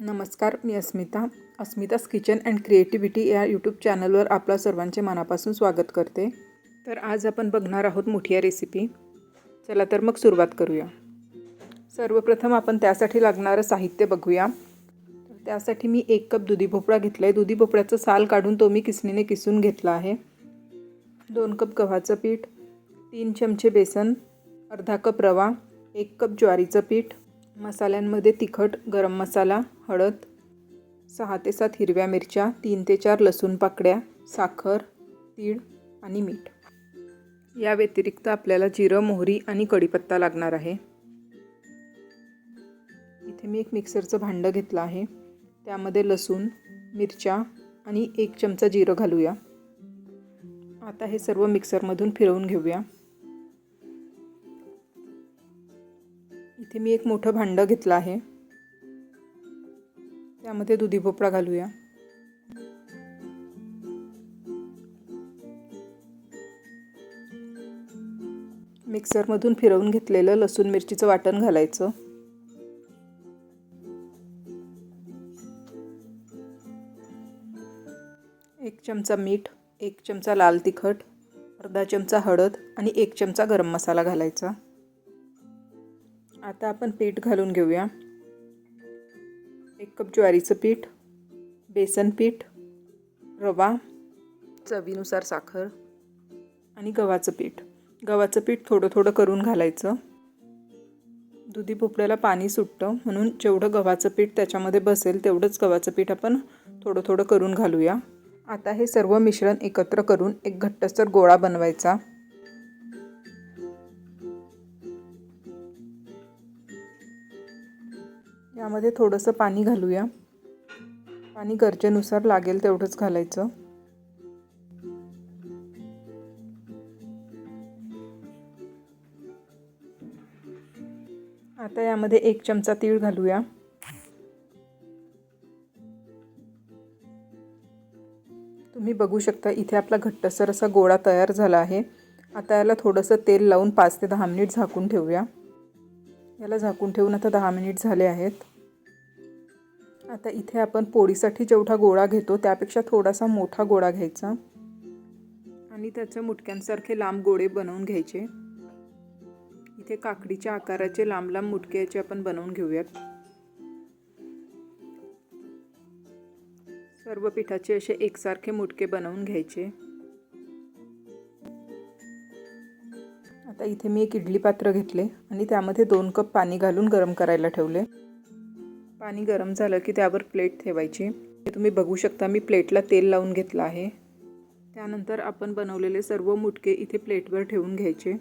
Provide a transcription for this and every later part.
नमस्कार मी Asmita. Asmita's kitchen and creativity या YouTube चॅनलवर आपल्या सर्वांचे मनापासून स्वागत करते. तर आज आपण बघणार आहोत मोठिया रेसिपी. चला तर मग सुरुवात करूया. सर्वप्रथम आपण त्यासाठी लागणारं साहित्य बघूया. तर त्यासाठी मी एक कप दुधी भोपळा घेतला आहे दुधी भोपळ्याचं साल काढून तो मी किसणीने किसून घेतला आहे. दोन कप गव्हाचं पीठ तीन चमचे बेसन अर्धा कप रवा एक कप ज्वारीचं पीठ मसाल्यांमध्ये तिखट गरम मसाला हळद सहा ते सात हिरव्या मिरच्या तीन ते चार लसूण पाकड्या साखर तीळ आणि मीठ. या व्यतिरिक्त आपल्याला जिरं मोहरी आणि कढीपत्ता लागणार आहे. इथे मी एक मिक्सरचं भांडं घेतलं आहे. त्यामध्ये लसूण मिरच्या आणि एक चमचा जिरं घालूया. आता हे सर्व मिक्सरमधून फिरवून घेऊया. इथे मी एक मोठं भांडं घेतलं आहे. त्यामध्ये दुधी भोपळा घालूया. मिक्सरमधून फिरवून घेतलेलं लसूण मिरचीचं वाटण घालायचं. एक चमचा मीठ एक चमचा लाल तिखट अर्धा चमचा हळद आणि एक चमचा गरम मसाला घालायचा. आता आपण पीठ घालून घेऊया. एक कप ज्वारीचं पीठ बेसन पीठ रवा चवीनुसार साखर आणि गव्हाचं पीठ. गव्हाचं पीठ थोडं थोडं करून घालायचं. दुधी भोपळ्याला पाणी सुटतं म्हणून जेवढं गव्हाचं पीठ त्याच्यामध्ये बसेल तेवढंच गव्हाचं पीठ आपण थोडं थोडं करून घालूया. आता हे सर्व मिश्रण एकत्र करून एक घट्टसर गोळा बनवायचा. यामध्ये थोडंसं पाणी घालूया. पाणी गरजेनुसार लागेल तेवढंच घालायचं. आता यामध्ये एक चमचा तीळ घालूया. तुम्ही बघू शकता इथे आपला घट्टसर असा गोळा तयार झाला आहे. आता याला थोडंसं तेल लावून पाच ते दहा मिनिट झाकून ठेवूया. याला झाकून ठेवून आता दहा मिनिट झाले आहेत. आता इथे आपण पोळीसाठी जेवढा गोळा घेतो त्यापेक्षा थोडासा मोठा गोळा घ्यायचा. आणि त्याच्या मुटक्यांसारखे लांब गोळे बनवून घ्यायचे. इथे काकडीच्या आकाराचे लांब लांब मुटके याचे आपण बनवून घेऊयात. सर्व पिठाचे असे एकसारखे मुटके बनवून घ्यायचे. आता इथे मी एक इडली पात्र घेतले आणि त्यामध्ये दोन कप पाणी घालून गरम करायला ठेवले. पाणी गरम झालं की त्यावर प्लेट ठेवायची. तुम्ही बघू शकता मी प्लेटला तेल लावून घेतलं आहे. त्यानंतर आपण बनवलेले सर्व मुटके इथे प्लेटवर ठेवून घ्यायचे.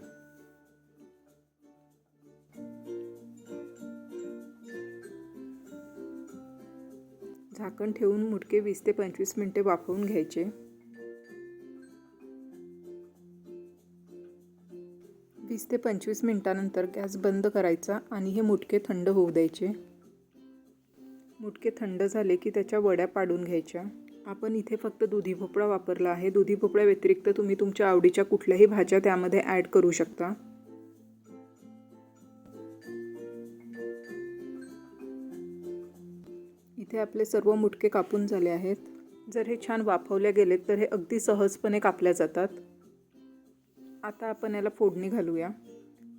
झाकण ठेवून मुटके वीस ते पंचवीस मिनटे वाफवून घ्यायचे. वीस ते पंचवीस मिनटानंतर गॅस बंद करायचा आणि हे मुटके थंड होऊ द्यायचे. मुटके थंड झाले की त्याच्या वड्या पाडून घ्यायच्या. आपण इथे फक्त दुधी भोपळा वापरला आहे. दुधी भोपळ्या व्यतिरिक्त तुम्ही तुमच्या आवडीच्या कुठल्याही भाज्या त्यामध्ये ॲड करू शकता. इथे आपले सर्व मुटके कापून झाले आहेत. जर हे छान वाफवले गेलेत तर हे अगदी सहजपणे कापल्या जातात. आता आपण याला फोडणी घालूया.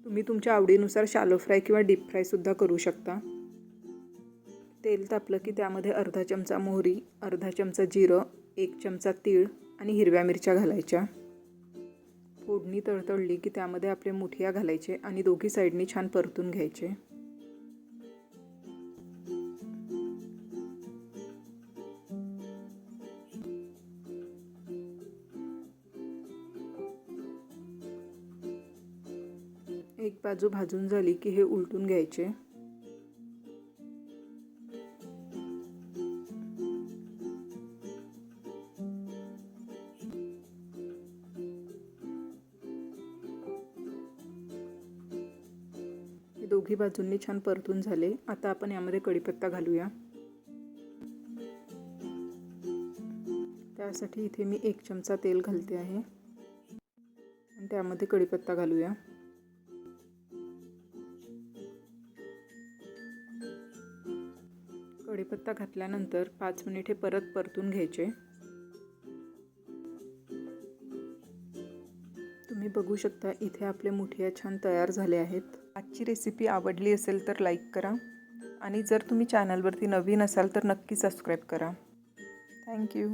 तुम्ही तुमच्या आवडीनुसार शालो फ्राय किंवा डीप फ्रायसुद्धा करू शकता. तेल तापलं की त्यामध्ये अर्धा चमचा मोहरी अर्धा चमचा जिरं एक चमचा तीळ आणि हिरव्या मिरच्या घालायच्या. फोडणी तळतळली की त्यामध्ये आपले मुठिया घालायचे आणि दोघी साईडनी छान परतून घ्यायचे. एक बाजू भाजून झाली की हे उलटून घ्यायचे. दोघी बाजूंनी छान परतून झाले. आता आपण यामध्ये कढीपत्ता घालूया. त्यासाठी इथे मी एक चमचा तेल घालते आहे. आणि त्यामध्ये कढीपत्ता घालूया. कढीपत्ता घातल्यानंतर पाच मिनिटे परत परतून घ्यायचे. बघू शकता इथे आपले मुठिया छान तयार झाले आहेत. आजची रेसिपी आवडली असेल तर लाईक करा. आणि जर तुम्ही चॅनलवरती नवीन असाल तर नक्की सबस्क्राईब करा. थँक्यू